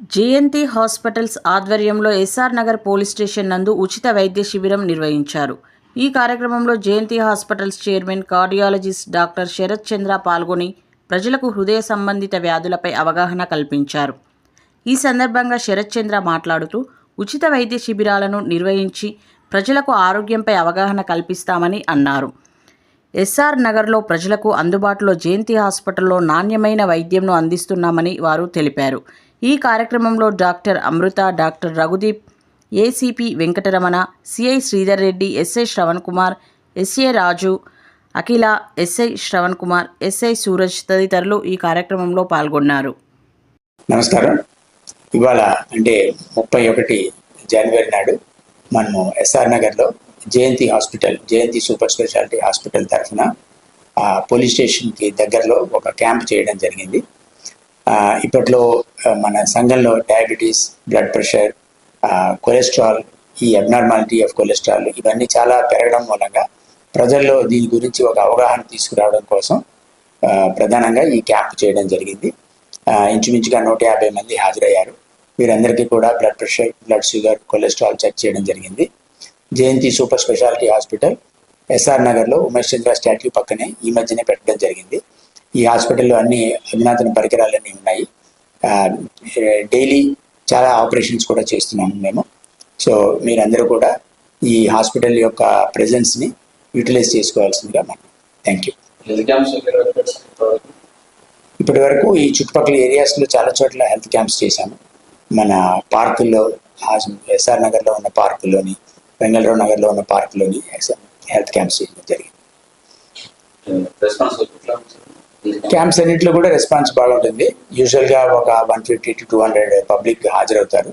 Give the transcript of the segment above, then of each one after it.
JNT hospitals ఆధ్వర్యంలో SR Nagar police station నందు ఉచిత వైద్య శిబిరం నిర్వహించారు. ఈ కార్యక్రమంలో JNT hospitals chairman cardiologist doctor Sharath Chandra పాల్గొని ప్రజలకు హృదయ సంబంధిత వ్యాధులపై అవగాహన కల్పించారు. ఈ సందర్భంగా శరత్ చంద్ర మాట్లాడుతూ ఉచిత వైద్య శిబిరాలను నిర్వహించి ప్రజలకు ఆరోగ్యంపై అవగాహన కల్పిస్తామని అన్నారు. ఎస్ఆర్ నగర్లో ప్రజలకు అందుబాటులో జయంతి హాస్పిటల్లో నాణ్యమైన వైద్యంను అందిస్తున్నామని వారు తెలిపారు. ఈ కార్యక్రమంలో doctor Amrutha doctor Raghudeep ACP Venkataramana CI Sridhar Reddy SI Sravan Kumar SA Raju Akhila SI Sravan Kumar SI Suraj తదితరులు ఈ కార్యక్రమంలో పాల్గొన్నారు. నమస్కారం. ఇవాళ అంటే ముప్పై ఒకటి జనవరి నాడు మనము ఎస్ఆర్ నగర్లో Jayanthi hospital Jayanthi super speciality hospital తరఫున ఆ, పోలీస్ స్టేషన్కి దగ్గరలో ఒక క్యాంప్ చేయడం జరిగింది. ఇప్పట్లో మన సంఘంలో డయాబెటీస్ బ్లడ్ ప్రెషర్ కొలెస్ట్రాల్ ఈ అబ్నార్మాలిటీ ఆఫ్ కొలెస్ట్రాల్ ఇవన్నీ చాలా పెరగడం మూలంగా ప్రజల్లో దీని గురించి ఒక అవగాహన తీసుకురావడం కోసం ప్రధానంగా ఈ క్యాంప్ చేయడం జరిగింది. ఇంచుమించుగా నూట యాభై మంది హాజరయ్యారు. వీరందరికీ కూడా blood pressure blood sugar cholesterol check చేయడం జరిగింది. Jayanthi super speciality hospital SR నగర్లో ఉమేష్ చంద్ర స్టాట్యూ పక్కనే ఈ మధ్యనే పెట్టడం జరిగింది. ఈ హాస్పిటల్లో అన్ని అధునాతన పరికరాలన్నీ ఉన్నాయి. డైలీ చాలా ఆపరేషన్స్ కూడా చేస్తున్నాము మేము. సో మీరందరూ కూడా ఈ హాస్పిటల్ యొక్క ప్రెజెన్స్ని యూటిలైజ్ చేసుకోవాల్సిందిగా మనం థ్యాంక్ యూ. ఇప్పటి వరకు ఈ చుట్టుపక్కల ఏరియాస్లో చాలా చోట్ల హెల్త్ క్యాంప్స్ చేశాము. మన పార్కుల్లో ఎస్ఆర్ నగర్లో ఉన్న పార్కులోని బెంగళూరు నగర్లో ఉన్న పార్కులోని హెల్త్ క్యాంప్స్ చేయడం జరిగింది? క్యాంప్స్ అన్నింటిలో కూడా రెస్పాన్స్ బాగుంటుంది. యూజువల్గా ఒక one fifty to two hundred public హాజరవుతారు.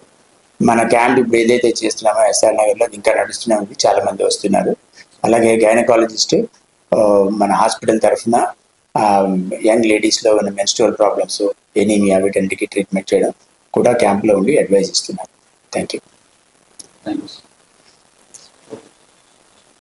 మన క్యాంప్ ఇప్పుడు ఏదైతే చేస్తున్నామో ఎస్ఆర్ నగర్లో ఇంకా నడుస్తూనే ఉంది. చాలా మంది వస్తున్నారు. అలాగే గైనకాలజిస్ట్ మన హాస్పిటల్ తరఫున యంగ్ లేడీస్లో ఉన్న మెన్స్ట్రువల్ ప్రాబ్లమ్స్ ఎనీమియా వీటన్నిటికీ ట్రీట్మెంట్ చేయడం కూడా క్యాంప్లో ఉండి అడ్వైజ్ ఇస్తున్నారు. Thank you thank you